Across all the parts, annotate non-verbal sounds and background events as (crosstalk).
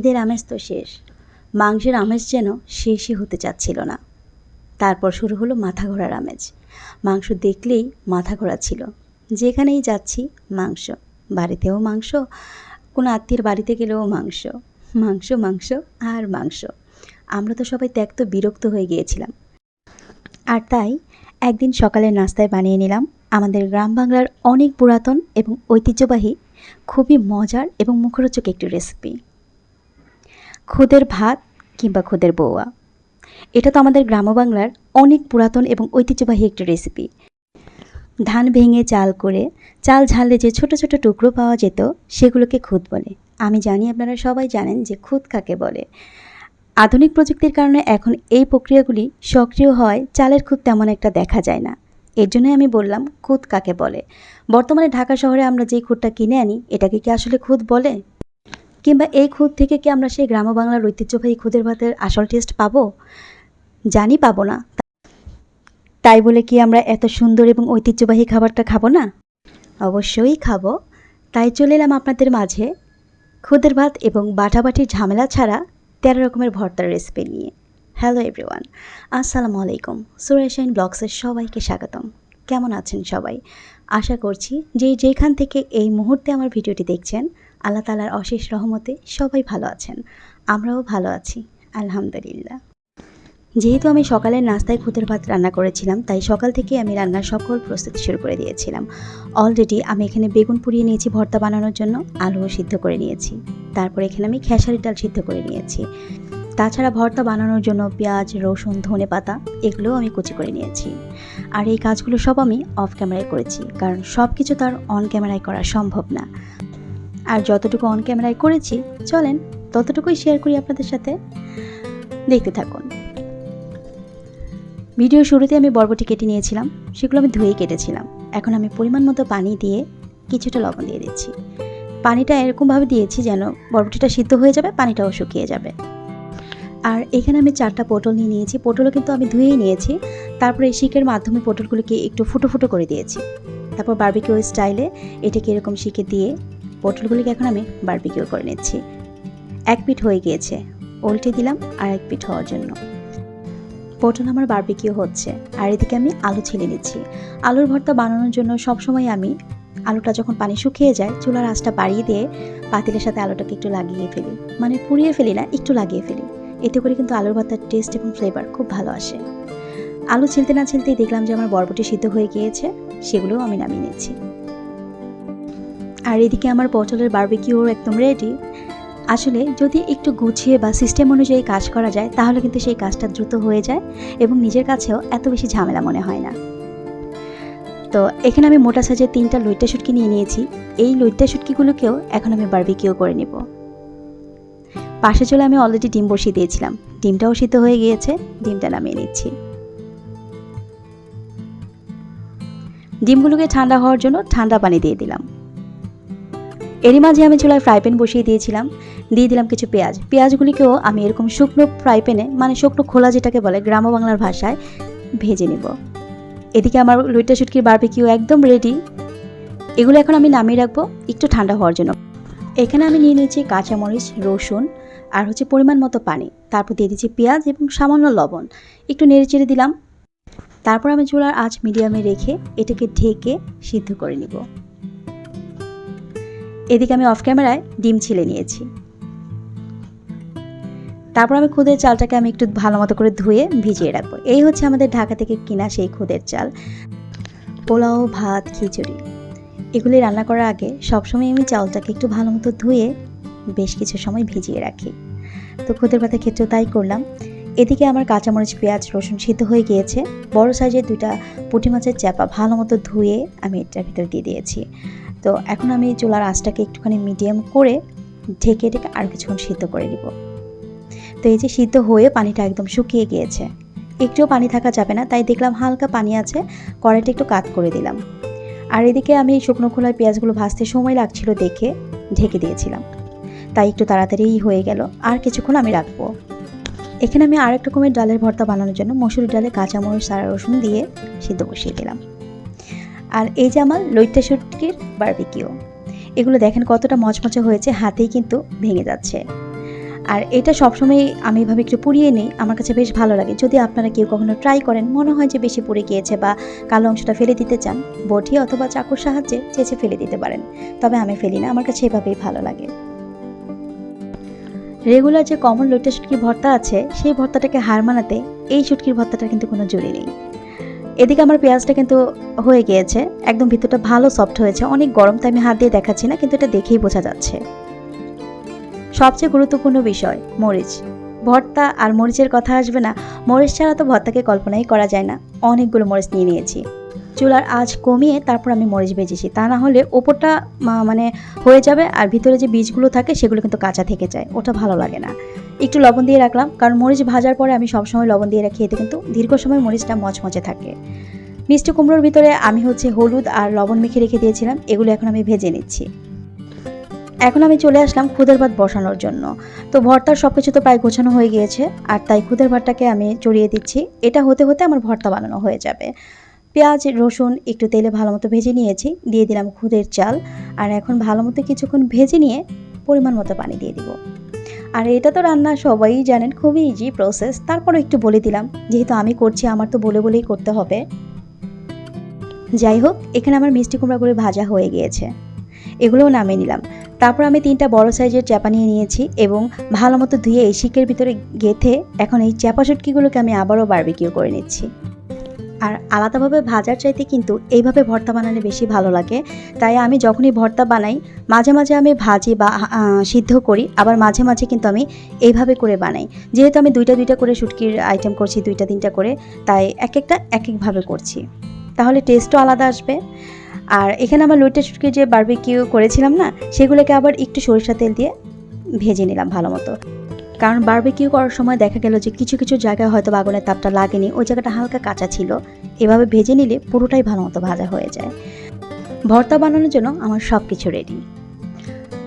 ঈদের আমেজ তো শেষ। মাংসের আমেজ যেন শেষই হতে চাচ্ছিল না। তারপর শুরু হলো মাথা ঘোরার আমেজ। মাংস দেখলেই মাথা ঘোরা ছিল। যেখানেই যাচ্ছি, মাংস। বাড়িতেও মাংস, কোনো আত্মীয়ের বাড়িতে গেলেও মাংস। মাংস মাংস আর মাংস। আমরা তো সবাই ত্যাক্ত, বিরক্ত হয়ে গিয়েছিলাম। আর তাই একদিন সকালের নাস্তায় বানিয়ে নিলাম আমাদের গ্রাম বাংলার অনেক পুরাতন এবং ঐতিহ্যবাহী, খুবই মজার এবং মুখরোচক একটি রেসিপি খুদের ভাত কিংবা খুদের বৌয়া এটা তো আমাদের গ্রাম বাংলার অনেক পুরাতন এবং ঐতিহ্যবাহী একটি রেসিপি ধান ভেঙে চাল করে চাল ঝাললে যে ছোট ছোট টুকরো পাওয়া যেত, সেগুলোকে খুদ বলে। আমি জানি আপনারা সবাই জানেন যে খুদ কাকে বলে। আধুনিক প্রযুক্তির কারণে এখন এই প্রক্রিয়াগুলি সক্রিয় হয়, চালের খুদ তেমন একটা দেখা যায় না। এর জন্যই আমি বললাম, খুদ কাকে বলে? বর্তমানে ঢাকা শহরে আমরা যেই খুদটা কিনে আনি, এটাকে কি আসলে খুদ বলে? কিংবা এই খুদ থেকে কি আমরা সেই গ্রাম বাংলার ঐতিহ্যবাহী খুদের ভাতের আসল টেস্ট পাবো? জানি পাবো না। তাই বলে কি আমরা এত সুন্দর এবং ঐতিহ্যবাহী খাবারটা খাব না? অবশ্যই খাব। তাই চলে এলাম আপনাদের মাঝে। খুদের ভাত এবং বাটাবাটির ঝামেলা ছাড়া তেরো রকমের ভর্তার রেসিপি নিয়ে। হ্যালো এভরিওয়ান আসসালামু আলাইকুম। সুরেশাইন ব্লগসের সবাইকে স্বাগতম। কেমন আছেন সবাই? আশা করছি যে যেখান থেকে এই মুহূর্তে আমার ভিডিওটি দেখছেন আল্লাহ তালার অশেষ রহমতে সবাই ভালো আছেন। আমরাও ভালো আছি, আলহামদুলিল্লাহ। যেহেতু আমি সকালের নাস্তায় খুদের ভাত রান্না করেছিলাম, তাই সকাল থেকে আমি রান্নার সকল প্রস্তুতি শুরু করে দিয়েছিলাম। অলরেডি আমি এখানে বেগুন পুড়িয়ে নিয়েছি ভর্তা বানানোর জন্য, আলুও সিদ্ধ করে নিয়েছি। তারপর এখানে আমি খেসারির ডাল সিদ্ধ করে নিয়েছি। তাছাড়া ভর্তা বানানোর জন্য পেঁয়াজ, রসুন, ধনে পাতা, এগুলোও আমি কুচি করে নিয়েছি। আর এই কাজগুলো সব আমি অফ ক্যামেরায় করেছি, কারণ সব কিছু তার অন ক্যামেরায় করা সম্ভব না। আর যতটুকু অন ক্যামেরায় করেছি, চলেন, ততটুকুই শেয়ার করি আপনাদের সাথে। দেখতে থাকুন। ভিডিও শুরুতে আমি বরবটি কেটে নিয়েছিলাম, সেগুলো আমি ধুয়ে কেটেছিলাম। এখন আমি পরিমাণ মতো পানি দিয়ে কিছুটা লবণ দিয়ে দিচ্ছি। পানিটা এরকমভাবে দিয়েছি যেন বরবটিটা সিদ্ধ হয়ে যাবে, পানিটাও শুকিয়ে যাবে। আর এখানে আমি চারটা পটল নিয়ে নিয়েছি। পটলও কিন্তু আমি ধুয়েই নিয়েছি। তারপরে এই শিকের মাধ্যমে পটলগুলোকে একটু ফুটো ফুটো করে দিয়েছি। তারপর বার্বিকিউ স্টাইলে এটাকে এরকম শিকে দিয়ে পটলগুলিকে এখন আমি বার্বিকিউ করে নিচ্ছি। এক পিঠ হয়ে গিয়েছে। উল্টে দিলাম আর এক পিঠ হওয়ার জন্য। পটল আমার বারবিকিউ হচ্ছে। আর এদিকে আমি আলু ছিলে নিচ্ছি। আলুর ভর্তা বানানোর জন্য সবসময় আমি আলুটা যখন পানি শুকিয়ে যায়, চুলার আঁচটা বাড়িয়ে দিয়ে পাতিলের সাথে আলুটাকে একটু লাগিয়ে ফেলি। মানে পুড়িয়ে ফেলি না, একটু লাগিয়ে ফেলি। এতে করে কিন্তু আলুর ভর্তার টেস্ট এবং ফ্লেভার খুব ভালো আসে। আলু ছিলতে না ছিলতেই দেখলাম যে আমার বরবটি সিদ্ধ হয়ে গিয়েছে, সেগুলোও আমি নামিয়ে নিচ্ছি। আর এদিকে আমার পটলের বারবিকিউর একদম রেডি আসলে যদি একটু গুছিয়ে বা সিস্টেম অনুযায়ী কাজ করা যায়, তাহলে কিন্তু সেই কাজটা দ্রুত হয়ে যায় এবং নিজের কাছেও এত বেশি ঝামেলা মনে হয় না। তো এখানে আমি মোটা সাইজের তিনটা লইট্টা শুটকি নিয়ে নিয়েছি। এই লইট্টা শুটকিগুলোকেও এখন আমি বারবিকিউ করে নেব। পাশে চলে আমি অলরেডি ডিম বসিয়ে দিয়েছিলাম। ডিমটাও সিদ্ধ হয়ে গিয়েছে, ডিমটা নামিয়ে নিচ্ছি। ডিমগুলোকে ঠান্ডা হওয়ার জন্য ঠান্ডা পানি দিয়ে দিলাম। এরই মাঝে আমি চুলায় ফ্রাই প্যান বসিয়ে দিয়েছিলাম, দিয়ে দিলাম কিছু পেঁয়াজ। পেঁয়াজগুলিকেও আমি এরকম শুকনো ফ্রাই প্যানে মানে শুকনো খোলা যেটাকে বলে গ্রাম বাংলার ভাষায়, ভেজে নেব। এদিকে আমার লুইটা শুটকির বারবিকিউ একদম রেডি এগুলো এখন আমি নামিয়ে রাখব, একটু ঠান্ডা হওয়ার জন্য। এখানে আমি নিয়ে নিয়েছি কাঁচামরিচ, রসুন, আর হচ্ছে পরিমাণ মতো পানি। তারপর দিয়ে দিচ্ছি পেঁয়াজ এবং সামান্য লবণ। একটু নেড়ে চেড়ে দিলাম। তারপর আমি চুলার আঁচ মিডিয়ামে রেখে এটাকে ঢেকে সিদ্ধ করে নিব। এদিকে আমি অফ ক্যামেরায় ডিম ছিলে নিয়েছি। তারপর আমি খুদের চালটাকে আমি একটু ভালো মতো করে ধুয়ে ভিজিয়ে রাখব। এই হচ্ছে আমাদের ঢাকা থেকে কিনা সেই খুদের চাল। পোলাও, ভাত, খিচুড়ি। এগুলি রান্না করার আগে সবসময় আমি চালটাকে একটু ভালো মতো ধুয়ে বেশ কিছু সময় ভিজিয়ে রাখি। তো খুদের ভাতের ক্ষেত্রেও তাই করলাম। এদিকে আমার কাঁচামরিচ, পেঁয়াজ, রসুন সিদ্ধ হয়ে গিয়েছে। বড় সাইজের দুইটা পুঁটি মাছের চ্যাপা ভালো মতো ধুয়ে আমি এটার ভিতরে দিয়ে দিয়েছি। তো এখন আমি চুলার আঁচটাকে একটুখানি মিডিয়াম করে ঢেকে ঢেকে আর কিছুক্ষণ সিদ্ধ করে দিব তো এই যে সিদ্ধ হয়ে পানিটা একদম শুকিয়ে গিয়েছে, একটুও পানি থাকা যাবে না, তাই দেখলাম হালকা পানি আছে, কড়াইটা একটু কাত করে দিলাম। আর এদিকে আমি শুকনো খোলায় পেঁয়াজগুলো ভাজতে সময় লাগছিল দেখে ঢেকে দিয়েছিলাম। তাই একটু তাড়াতাড়িই হয়ে গেল, আর কিছুক্ষণ আমি রাখব। এখানে আমি আরেক রকমের ডালের ভর্তা বানানোর জন্য মসুরি ডালে কাঁচামরিচ, সারা রসুন দিয়ে সিদ্ধ বসিয়ে দিলাম। আর এই যে আমার লইট্টা শুটকির বারবিকিউ এগুলো দেখেন কতটা মচমচে হয়েছে, হাতেই কিন্তু ভেঙে যাচ্ছে। আর এটা সবসময় আমি এভাবে একটু পুড়িয়ে নিই, আমার কাছে বেশ ভালো লাগে। যদি আপনারা কেউ কখনো ট্রাই করেন, মনে হয় যে বেশি পুড়ে গিয়েছে বা কালো অংশটা ফেলে দিতে চান, বটি অথবা চাকুর সাহায্যে চেঁচে ফেলে দিতে পারেন। তবে আমি ফেলি না, আমার কাছে এভাবেই ভালো লাগে। রেগুলার যে কমন লোটে শুটকির ভর্তা আছে, সেই ভর্তাটাকে হার মানাতে এই শুটকির ভর্তাটার কিন্তু কোনো জুড়ি নেই। এদিকে আমার পেঁয়াজটা কিন্তু হয়ে গিয়েছে, একদম ভিতরটা ভালো সফট হয়েছে, অনেক গরম তাই আমি হাত দিয়ে দেখাচ্ছি না, কিন্তু এটা দেখেই বোঝা যাচ্ছে। সবচেয়ে গুরুত্বপূর্ণ বিষয়, মরিচ। ভর্তা আর মরিচের কথা আসবে না, মরিচ ছাড়া তো ভর্তাকে কল্পনাই করা যায় না। অনেকগুলো মরিচ নিয়ে নিয়েছি। চুলার আঁচ কমিয়ে তারপর আমি মরিচ ভেজেছি, তা না হলে ওপরটা মানে হয়ে যাবে আর ভিতরে যে বীজগুলো থাকে সেগুলো কিন্তু কাঁচা থেকে যায়, ওটা ভালো লাগে না। একটু লবণ দিয়ে রাখলাম, কারণ মরিচ ভাজার পরে আমি সবসময় লবণ দিয়ে রাখি, এতে কিন্তু দীর্ঘ সময় মরিচটা মচমচে থাকে। মিষ্টি কুমড়োর ভিতরে আমি হচ্ছে হলুদ আর লবণ মেখে রেখে দিয়েছিলাম, এগুলো এখন আমি ভেজে নিচ্ছি। এখন আমি চলে আসলাম খুদের ভাত বসানোর জন্য। তো ভর্তার সব কিছু তো প্রায় গোছানো হয়ে গিয়েছে, আর তাই খুদের ভাতটাকে আমি চড়িয়ে দিচ্ছি। এটা হতে হতে আমার ভর্তা বানানো হয়ে যাবে। পেঁয়াজ, রসুন, একটু তেলে ভালো মতো ভেজে নিয়েছি, দিয়ে দিলাম খুদের চাল। আর এখন ভালো মতো কিছুক্ষণ ভেজে নিয়ে পরিমাণ মতো পানি দিয়ে দিব। আর এটা তো রান্না সবাই জানেন, খুবই ইজি প্রসেস তারপরও একটু বলে দিলাম, যেহেতু আমি করছি, আমার তো বলে বলেই করতে হবে। যাই হোক এখানে আমার মিষ্টি কুমড়াগুলো ভাজা হয়ে গিয়েছে। এগুলোও নামিয়ে নিলাম। তারপর আমি তিনটা বড় সাইজের চ্যাপা নিয়ে নিয়েছি এবং ভালো মতো ধুয়ে এই শিকের ভিতরে গেথে এখন এই চ্যাপা শুটকিগুলোকে আমি আবারও বারবিকিউ করে নিচ্ছি। আর আলাদাভাবে ভাজার চাইতে কিন্তু এইভাবে ভর্তা বানালে বেশি ভালো লাগে। তাই আমি যখনই ভর্তা বানাই, মাঝে মাঝে আমি ভাজি বা সিদ্ধ করি, আবার মাঝে মাঝে কিন্তু আমি এইভাবে করে বানাই। যেহেতু আমি দুইটা দুইটা করে শুটকির আইটেম করছি, দুইটা তিনটা করে, তাই এক একটা এক একভাবে করছি। তাহলে টেস্টও আলাদা আসবে। আর এখানে আমার লইটে শুটকি যে বার্বিকিউ করেছিলাম না, সেগুলোকে আবার একটু সরিষা তেল দিয়ে ভেজে নিলাম ভালো মতো। কারণ বারবিকিউ করার সময় দেখা গেল যে কিছু কিছু জায়গায় হয়তো আগুনের তাপটা লাগেনি, ওই জায়গাটা হালকা কাঁচা ছিল। এভাবে ভেজে নিলে পুরোটাই ভালো মতো ভাজা হয়ে যায়। ভর্তা বানানোর জন্য আমার সব কিছু রেডি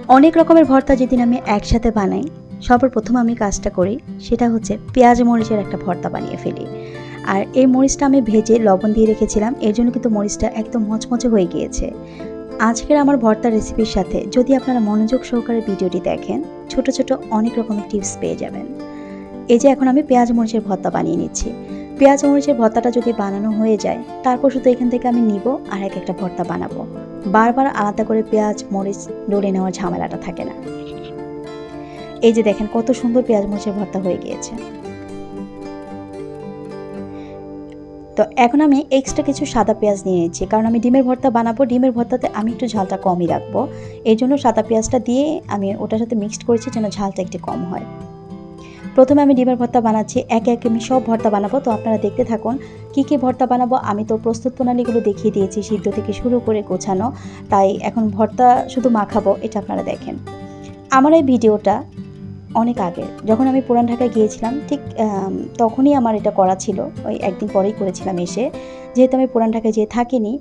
অনেক রকমের ভর্তা যেদিন আমি একসাথে বানাই, সবার প্রথম আমি কাজটা করি, সেটা হচ্ছে পেঁয়াজ মরিচের একটা ভর্তা বানিয়ে ফেলি। আর এই মরিচটা আমি ভেজে লবণ দিয়ে রেখেছিলাম, এর জন্য কিন্তু মরিচটা একদম মচমচে হয়ে গিয়েছে। আজকের আমার ভর্তা রেসিপির সাথে যদি আপনারা মনোযোগ সহকারে ভিডিওটি দেখেন ছোট ছোট অনেক রকমের টিপস পেয়ে যাবেন। এই যে এখন আমি পেঁয়াজ মরিচের ভর্তা বানিয়ে নিচ্ছি। পেঁয়াজ মরিচের ভর্তাটা যদি বানানো হয়ে যায়, তারপর শুধু এখান থেকে আমি নিব আর এক একটা ভর্তা বানাবো। বারবার আলাদা করে পেঁয়াজ, মরিচ ডলে নেওয়ার ঝামেলাটা থাকে না। এই যে দেখেন কত সুন্দর পেঁয়াজ মরিচের ভর্তা হয়ে গিয়েছে। তো এখন আমি এক্সট্রা কিছু সাদা পেঁয়াজ নিয়ে নিচ্ছি। কারণ আমি ডিমের ভর্তা বানাবো, ডিমের ভর্তাতে আমি একটু ঝালটা কমই রাখব। এই জন্য সাদা পেঁয়াজটা দিয়ে আমি ওটার সাথে মিক্সড করেছি যেন ঝালটা একটু কম হয়। প্রথমে আমি ডিমের ভর্তা বানাচ্ছি, একে একে আমি সব ভর্তা বানাবো। তো আপনারা দেখতে থাকুন, কী কী ভর্তা বানাবো? আমি তো প্রস্তুত প্রণালীগুলো দেখিয়ে দিয়েছি, সিদ্ধ থেকে শুরু করে গোছানো। তাই এখন ভর্তা শুধু মাখাবো, এটা আপনারা দেখেন। আমার এই ভিডিওটা অনেক আগে। যখন আমি পুরান ঢাকায় গিয়েছিলাম, ঠিক তখনই আমার এটা করা ছিল। ওই একদিন পরেই করেছিলাম এসে। যেহেতু আমি পুরান ঢাকায় যেয়ে থাকিনি,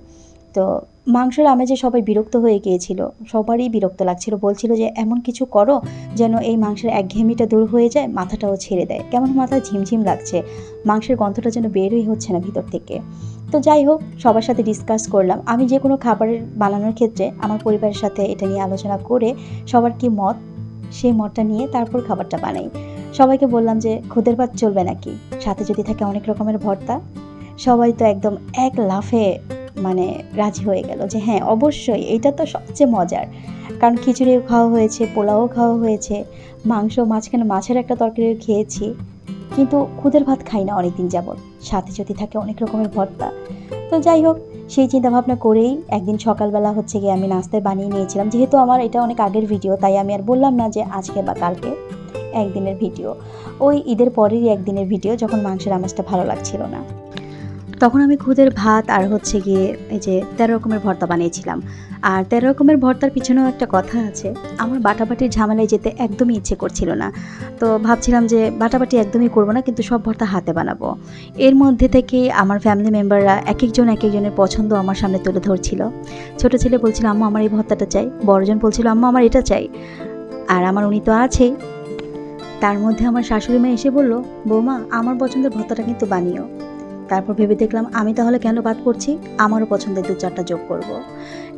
তো মাংসের আমেজে সবাই বিরক্ত হয়ে গিয়েছিল। সবারই বিরক্ত লাগছিল। বলছিল যে, এমন কিছু করো যেন এই মাংসের একঘেয়েমিটা দূর হয়ে যায়, মাথাটাও ছেড়ে দেয়। কেমন মাথা ঝিমঝিম লাগছে। মাংসের গন্ধটা যেন বেরই হচ্ছে না ভিতর থেকে। তো যাই হোক, সবার সাথে ডিসকাস করলাম। আমি যে কোনো খাবারের বানানোর ক্ষেত্রে আমার পরিবারের সাথে এটা নিয়ে আলোচনা করে সবার কি মত সেই মতটা নিয়ে তারপর খাবারটা বানাই। সবাইকে বললাম যে, খুদের ভাত চলবে নাকি? সাথে যদি থাকে অনেক রকমের ভর্তা। সবাই তো একদম এক লাফে মানে রাজি হয়ে গেল যে হ্যাঁ অবশ্যই, এটা তো সবচেয়ে মজার। কারণ খিচুড়িও খাওয়া হয়েছে পোলাও খাওয়া হয়েছে, মাংস, মাঝখানে মাছের একটা তরকারিও খেয়েছি। কিন্তু খুদের ভাত খাই না অনেকদিন যাবত সাথে যদি থাকে অনেক রকমের ভর্তা। তো যাই হোক সেই চিন্তাভাবনা করেই একদিন সকালবেলা হচ্ছে গিয়ে আমি নাস্তায় বানিয়ে নিয়েছিলাম। যেহেতু আমার এটা অনেক আগের ভিডিও, তাই আমি আর বললাম না যে আজকে বা কালকে একদিনের ভিডিও। ওই ঈদের পরেরই একদিনের ভিডিও, যখন মাংসের আমেজটা ভালো লাগছিল না। তখন আমি খুদের ভাত আর হচ্ছে গিয়ে এই যে তেরো রকমের ভর্তা বানিয়েছিলাম। আর তেরো রকমের ভর্তার পিছনেও একটা কথা আছে, আমার বাটাবাটির ঝামেলায় যেতে একদমই ইচ্ছে করছিল না। তো ভাবছিলাম যে বাটাবাটি একদমই করব না, কিন্তু সব ভর্তা হাতে বানাবো। এর মধ্যে থেকে আমার ফ্যামিলি মেম্বাররা এক একজন এক একজনের পছন্দ আমার সামনে তুলে ধরছিল। ছোট ছেলে বলছিল, আম্মা, আমার এই ভর্তাটা চাই। বড়জন বলছিল, আম্মা, আমার এটা চাই। আর আমার উনি তো আছেই তার মধ্যে আমার শাশুড়ি মা এসে বলল, বৌমা, আমার পছন্দের ভর্তাটা কিন্তু বানিও। তারপর ভেবে দেখলাম, আমি তাহলে কেন বাদ করছি আমারও পছন্দের দু চারটা যোগ করব।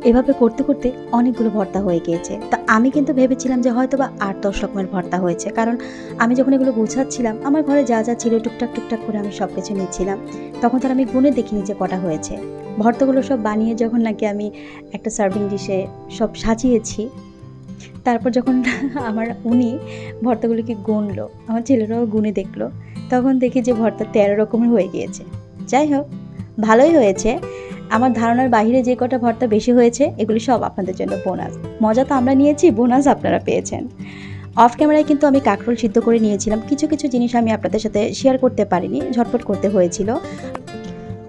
এভাবে করতে করতে অনেকগুলো ভর্তা হয়ে গিয়েছে। তা আমি কিন্তু ভেবেছিলাম যে হয়তো বা আট দশ রকমের ভর্তা হয়েছে। কারণ আমি যখন এগুলো গুছাচ্ছিলাম, আমার ঘরে যা যা ছিল টুকটাক টুকটাক করে আমি সব কিছু নিচ্ছিলাম। তখন তার আমি গুনে দেখিনি যে কটা হয়েছে। ভর্তাগুলো সব বানিয়ে যখন নাকি আমি একটা সার্ভিং ডিশে সব সাজিয়েছি, তারপর যখন (laughs) আমার উনি ভর্তাগুলোকে গুনলো, আমার ছেলেরাও গুনে দেখল, তখন দেখি যে ভর্তা তেরো রকমের হয়ে গিয়েছে। যাই হোক ভালোই হয়েছে। আমার ধারণার বাহিরে যে কটা ভর্তা বেশি হয়েছে, এগুলি সব আপনাদের জন্য বোনাস মজা তো আমরা নিয়েছি বোনাস আপনারা পেয়েছেন। অফ ক্যামেরায় কিন্তু আমি কাকরোল সিদ্ধ করে নিয়েছিলাম। কিছু কিছু জিনিস আমি আপনাদের সাথে শেয়ার করতে পারিনি, ঝটপট করতে হয়েছিল।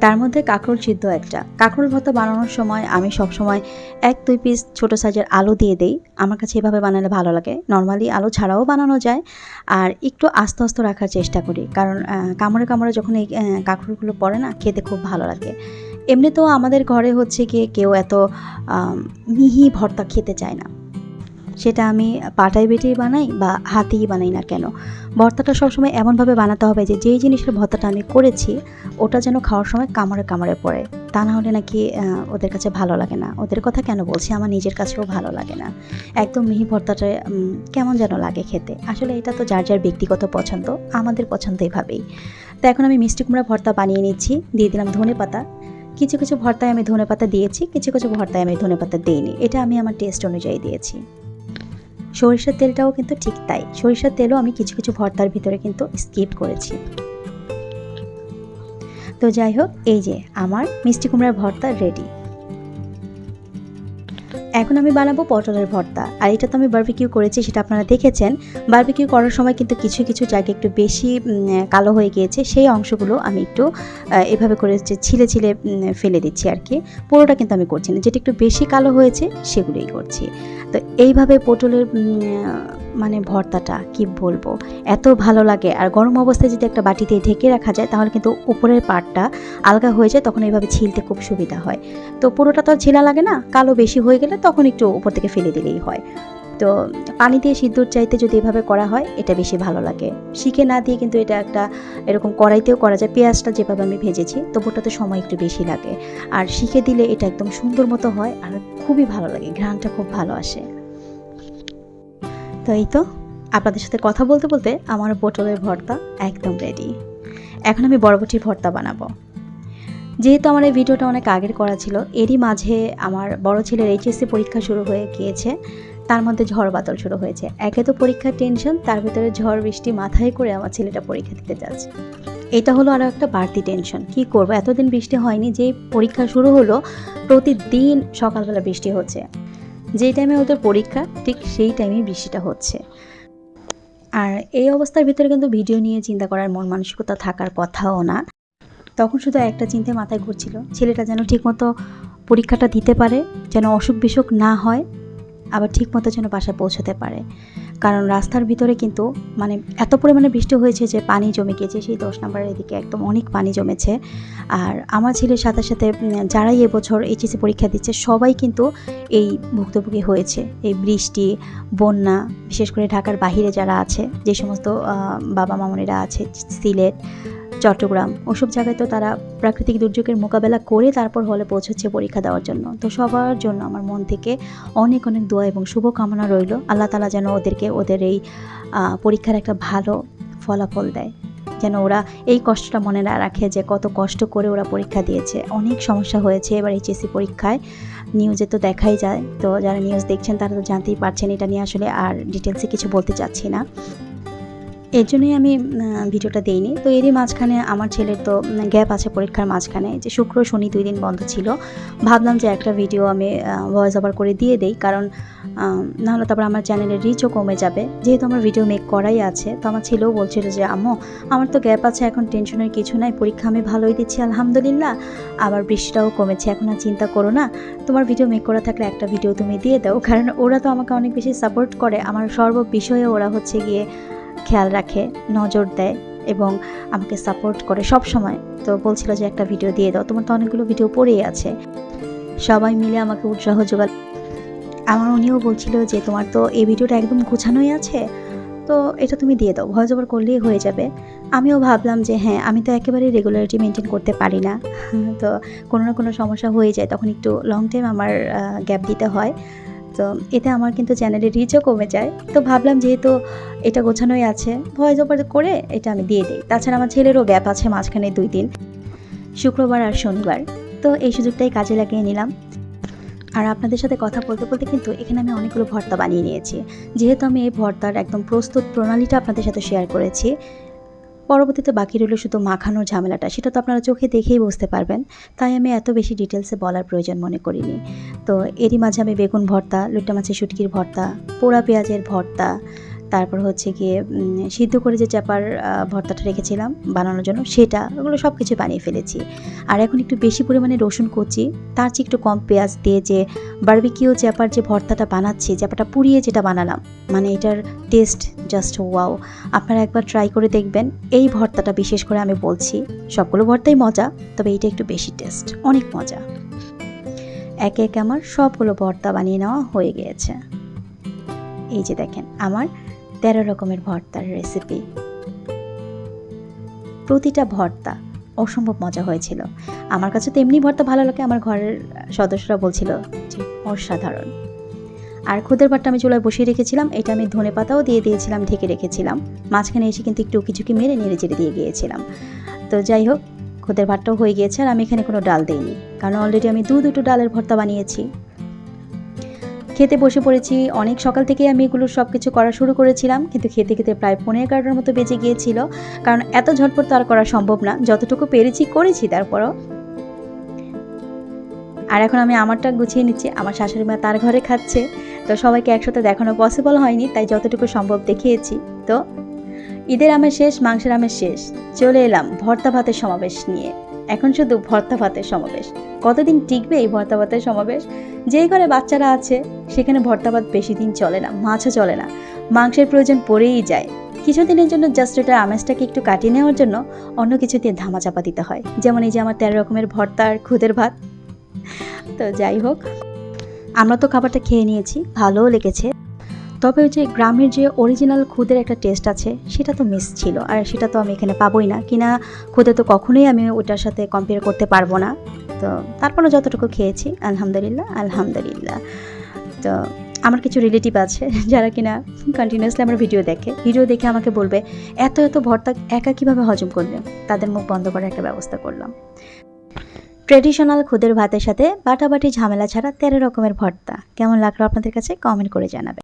তার মধ্যে কাঁকরোল সিদ্ধ একটা। কাঁকরোল ভর্তা বানানোর সময় আমি সব সময় এক, দুই পিস ছোট সাইজের আলু দিয়ে দেই। আমার কাছে এভাবে বানালে ভালো লাগে। নর্মালি আলু ছাড়াও বানানো যায়। আর একটু আস্তে আস্তে রাখার চেষ্টা করি। কারণ কামড়ে কামড়ে যখন এই কাঁকরোলগুলো পড়ে না, খেতে খুব ভালো লাগে। এমনিতেও আমাদের ঘরে হচ্ছে গিয়ে কেউ এত মিহি ভর্তা খেতে চায় না। সেটা আমি পাটায় বেটেই বানাই বা হাতেই বানাই না কেন। ভর্তাটা সবসময় এমনভাবে বানাতে হবে যে যেই জিনিসের ভর্তাটা আমি করেছি, ওটা যেন খাওয়ার সময় কামড়ে কামড়ে পড়ে। তা না হলে নাকি ওদের কাছে ভালো লাগে না। ওদের কথা কেন বলছি? আমার নিজের কাছেও ভালো লাগে না। একদম মিহি ভর্তাটা কেমন যেন লাগে খেতে। আসলে এটা তো যার যার ব্যক্তিগত পছন্দ, আমাদের পছন্দ এভাবেই। তো এখন আমি মিষ্টি কুমড়া ভর্তা বানিয়ে নিচ্ছি, দিয়ে দিলাম ধনে পাতা। কিছু কিছু ভর্তায় আমি ধনে পাতা দিয়েছি, কিছু কিছু ভর্তায় আমি ধনে পাতা দিইনি। এটা আমি আমার টেস্ট অনুযায়ী দিয়েছি। সরিষার তেলটাও কিন্তু ঠিক তাই। সরিষার তেলও আমি কিছু কিছু ভর্তার ভিতরে কিন্তু স্কিপ করেছি। তো যাই হোক, এই যে আমার মিষ্টি কুমড়ার ভর্তা রেডি এখন আমি বানাবো পটলের ভর্তা। আর এটা তো আমি বারবিকিউ করেছি, সেটা আপনারা দেখেছেন। বারবিকিউ করার সময় কিন্তু কিছু কিছু জায়গা একটু বেশি কালো হয়ে গিয়েছে। সেই অংশগুলো আমি একটু এভাবে করে যে ছিলে ছিলে ফেলে দিচ্ছি আর কি পুরোটা কিন্তু আমি করছি না। যেটা একটু বেশি কালো হয়েছে, সেগুলোই করছি। তো এইভাবে পটলের মানে ভর্তাটা, কি বলব? এত ভালো লাগে। আর গরম অবস্থায় যদি একটা বাটিতে ঢেকে রাখা যায়, তাহলে কিন্তু উপরের পাটটা আলগা হয়ে যায়, তখন এইভাবে ছিলতে খুব সুবিধা হয়। তো পুরোটা তো আর ছিলা লাগে না? কালো বেশি হয়ে গেলে তখন একটু উপর থেকে ফেলে দিলেই হয়। তো পানি দিয়ে সিদ্ধর চাইতে যদি এভাবে করা হয়, এটা বেশি ভালো লাগে। শিখে না দিয়ে কিন্তু এটা একটা এরকম কড়াইতেও করা যায়। পেঁয়াজটা যেভাবে আমি ভেজেছি তবুটাতে সময় একটু বেশি লাগে। আর শিখে দিলে এটা একদম সুন্দর মতো হয় আর খুবই ভালো লাগে, ঘ্রাণটা খুব ভালো আসে। তো এই তো, আপনাদের সাথে কথা বলতে বলতে আমার পটলের ভর্তা একদম রেডি এখন আমি বরবটির ভর্তা বানাবো। যেহেতু আমার এই ভিডিওটা অনেক আগের করা ছিল, এরই মাঝে আমার বড় ছেলের এইচএসসি পরীক্ষা শুরু হয়ে গিয়েছে। তার মধ্যে ঝড় বাতল শুরু হয়েছে। একে তো পরীক্ষার টেনশন তার ভিতরে ঝড়, বৃষ্টি মাথায় করে আমার ছেলেটা পরীক্ষা দিতে যাচ্ছে। এটা হলো আরও একটা বাড়তি টেনশন কি করব? এতদিন বৃষ্টি হয়নি যে পরীক্ষা শুরু হলো, প্রতিদিন সকালবেলা বৃষ্টি হচ্ছে। যেই টাইমে ওদের পরীক্ষা, ঠিক সেই টাইমেই বৃষ্টিটা হচ্ছে। আর এই অবস্থার ভিতরে কিন্তু ভিডিও নিয়ে চিন্তা করার মন মানসিকতা থাকার কথাও না। তখন শুধু একটা চিন্তা মাথায় ঘুরছিল, ছেলেটা যেন ঠিকমতো পরীক্ষাটা দিতে পারে, যেন অসুখ বিসুখ না হয়, আবার ঠিকমতো যেন বাসায় পৌঁছতে পারে। কারণ রাস্তার ভিতরে কিন্তু মানে এত পরিমাণে বৃষ্টি হয়েছে যে পানি জমে গিয়েছে, সেই দশ নম্বরের এদিকে একদম অনেক পানি জমেছে। আর আমার ছেলের সাথে সাথে যারাই এবছর এইচএসসি পরীক্ষা দিচ্ছে, সবাই কিন্তু এই ভুক্তভোগী হয়েছে। এই বৃষ্টি, বন্যা, বিশেষ করে ঢাকার বাহিরে যারা আছে, যে সমস্ত বাবা মামনিরা আছে, সিলেট চট্টগ্রাম। ওসব জায়গায় তো তারা প্রাকৃতিক দুর্যোগের মোকাবেলা করে তারপর হলে পৌঁছচ্ছে পরীক্ষা দেওয়ার জন্য। তো সবার জন্য আমার মন থেকে অনেক অনেক দোয়া এবং শুভকামনা রইল। আল্লাহ তালা যেন ওদেরকে ওদের এই পরীক্ষার একটা ভালো ফলাফল দেয়। যেন ওরা এই কষ্টটা মনে না রাখে যে কত কষ্ট করে ওরা পরীক্ষা দিয়েছে। অনেক সমস্যা হয়েছে এবার এইচএসসি পরীক্ষায়। নিউজে তো দেখাই যায়। তো যারা নিউজ দেখছেন তারা তো জানতেই পারছেন এটা নিয়ে আসলে আর ডিটেলসে কিছু বলতে চাচ্ছি না। এর জন্যই আমি ভিডিওটা দেইনি। তো এরই মাঝখানে আমার ছেলের তো গ্যাপ আছে পরীক্ষার মাঝখানে। যে শুক্র শনি দুই দিন বন্ধ ছিল, ভাবলাম যে একটা ভিডিও আমি ভয়েস ওভার করে দিয়ে দেই। কারণ নাহলে তারপর আমার চ্যানেলের রিচও কমে যাবে। যেহেতু আমার ভিডিও মেক করাই আছে, তো আমার ছেলেও বলছিল যে, আম্মু, আমার তো গ্যাপ আছে, এখন টেনশনের কিছু নাই। পরীক্ষা আমি ভালোই দিচ্ছি, আলহামদুলিল্লাহ। আবার বৃষ্টিটাও কমেছে। এখন আর চিন্তা করো না, তোমার ভিডিও মেক করা থাকলে একটা ভিডিও তুমি দিয়ে দাও। কারণ ওরা তো আমাকে অনেক বেশি সাপোর্ট করে। আমার সর্ব বিষয়ে ওরা হচ্ছে গিয়ে খেয়াল রাখে, নজর দেয় এবং আমাকে সাপোর্ট করে সব সময়। তো বলছিল যে, একটা ভিডিও দিয়ে দাও। তোমার তো অনেকগুলো ভিডিও পড়েই আছে। সবাই মিলে আমাকে উৎসাহ যোগাল। আমার উনিও বলছিল যে, তোমার তো এই ভিডিওটা একদম গোছানোই আছে। তো এটা তুমি দিয়ে দাও। ভয়েস ওভার করলেই হয়ে যাবে। আমিও ভাবলাম যে হ্যাঁ আমি তো একেবারে রেগুলারিটি মেনটেন করতে পারি না। (laughs) তো কোনো না কোনো সমস্যা হয়ে যায়। তখন একটু লং টাইম আমার গ্যাপ দিতে হয়। তো এতে আমার কিন্তু চ্যানেলের রিচও কমে যায়। তো ভাবলাম যেহেতু এটা গোছানোই আছে ভয়েস ওভার করে এটা আমি দিয়ে দিই। তাছাড়া আমার ছেলেরও গ্যাপ আছে মাঝখানে দুই দিন, শুক্রবার আর শনিবার। তো এই সুযোগটাই কাজে লাগিয়ে নিলাম। আর আপনাদের সাথে কথা বলতে বলতে কিন্তু এখানে আমি অনেকগুলো ভর্তা বানিয়ে নিয়েছি। যেহেতু আমি এই ভর্তার একদম প্রস্তুত প্রণালীটা আপনাদের সাথে শেয়ার করেছি পরবর্তীতে বাকি রইল শুধু মাখানোর ঝামেলাটা। সেটা তো আপনারা চোখে দেখেই বুঝতে পারবেন। তাই আমি এত বেশি ডিটেলসে বলার প্রয়োজন মনে করিনি। তো এরই মাঝে আমি বেগুন ভর্তা লুট্টা মাছের শুটকির ভর্তা, পোড়া পেঁয়াজের ভর্তা তারপর হচ্ছে গিয়ে সিদ্ধ করে যে চাপার ভর্তাটা রেখেছিলাম বানানোর জন্য, সেটা, ওগুলো সব কিছু বানিয়ে ফেলেছি। আর এখন একটু বেশি পরিমাণে রসুন কুচি, তার চেয়ে একটু কম পেঁয়াজ দিয়ে যে বারবিকিউ চাপার যে ভর্তাটা বানাচ্ছি চাপাটা পুড়িয়ে যেটা বানালাম মানে এটার টেস্ট জাস্ট ওয়াও আপনারা একবার ট্রাই করে দেখবেন, এই ভর্তাটা বিশেষ করে আমি বলছি, সবগুলো ভর্তাই মজা, তবে এইটা একটু বেশি টেস্ট অনেক মজা। একে একে আমার সবগুলো ভর্তা বানিয়ে নেওয়া হয়ে গিয়েছে। এই যে দেখেন, আমার তেরো রকমের ভর্তার রেসিপি প্রতিটা ভর্তা অসম্ভব মজা হয়েছিল। আমার কাছে তো এমনি ভর্তা ভালো লাগে, আমার ঘরের সদস্যরা বলছিল যে অসাধারণ। আর খুদের ভাতটা আমি চুলায় বসিয়ে রেখেছিলাম, এটা আমি ধনে পাতাও দিয়ে দিয়েছিলাম, ঢেকে রেখেছিলাম। মাঝখানে এসে কিন্তু একটু কিছুকি মেরে নেড়ে চেড়ে দিয়ে গিয়েছিলাম। তো যাই হোক, খুদের ভাতটাও হয়ে গিয়েছে, আর আমি এখানে কোনো ডাল দিইনি। কারণ অলরেডি আমি দু দুটো ডালের ভর্তা বানিয়েছি। খেতে বসে পড়েছি। অনেক সকাল থেকে আমি এগুলো সব কিছু করা শুরু করেছিলাম, কিন্তু খেতে খেতে প্রায় পনেরো এগারোটার মতো বেজে গিয়েছিল। কারণ এত ঝটপট তো আর করা সম্ভব না, যতটুকু পেরেছি করেছি তারপরও। আর এখন আমি আমারটা গুছিয়ে নিচ্ছি, আমার শাশুড়ি মা তার ঘরে খাচ্ছে। তো সবাইকে একসাথে দেখানো পসিবল হয়নি, তাই যতটুকু সম্ভব দেখিয়েছি। তো ঈদের আমের শেষ, মাংসের আমের শেষ। চলে এলাম ভর্তা ভাতের সমাবেশ নিয়ে। এখন শুধু ভর্তা ভাতের সমাবেশ। কতদিন টিকবে এই ভর্তা ভাতের সমাবেশ? যেই ঘরে বাচ্চারা আছে, সেখানে ভর্তা ভাত বেশি দিন চলে না, মাছও চলে না। মাংসের প্রয়োজন পড়েই যায়। কিছুদিনের জন্য জাস্ট এটার আমেজটাকে একটু কাটিয়ে নেওয়ার জন্য অন্য কিছু দিয়ে ধামাচাপা দিতে হয়। যেমন এই যে আমার তেরো রকমের ভর্তা আর খুদের ভাত। তো যাই হোক, আমরা তো খাবারটা খেয়ে নিয়েছি, ভালোও লেগেছে। তবে ওই যে গ্রামের যে অরিজিনাল খুদের একটা টেস্ট আছে, সেটা তো মিস ছিল, আর সেটা তো আমি এখানে পাবোই না। কিনা খুদে তো কখনোই আমি ওটার সাথে কম্পেয়ার করতে পারব না। তো তারপরে যতটুকু খেয়েছি, আলহামদুলিল্লাহ আলহামদুলিল্লাহ। তো আমার কিছু রিলেটিভ আছে, যারা কিনা কন্টিনিউয়াসলি আমার ভিডিও দেখে। ভিডিও দেখে আমাকে বলবে, এত এত ভর্তা একা কীভাবে হজম করলে তাদের মুখ বন্ধ করার একটা ব্যবস্থা করলাম। ট্রেডিশনাল খুদের ভাতের সাথে বাটাবাটি ঝামেলা ছাড়া তেরো রকমের ভর্তা। কেমন লাগল আপনাদের কাছে? কমেন্ট করে জানাবেন।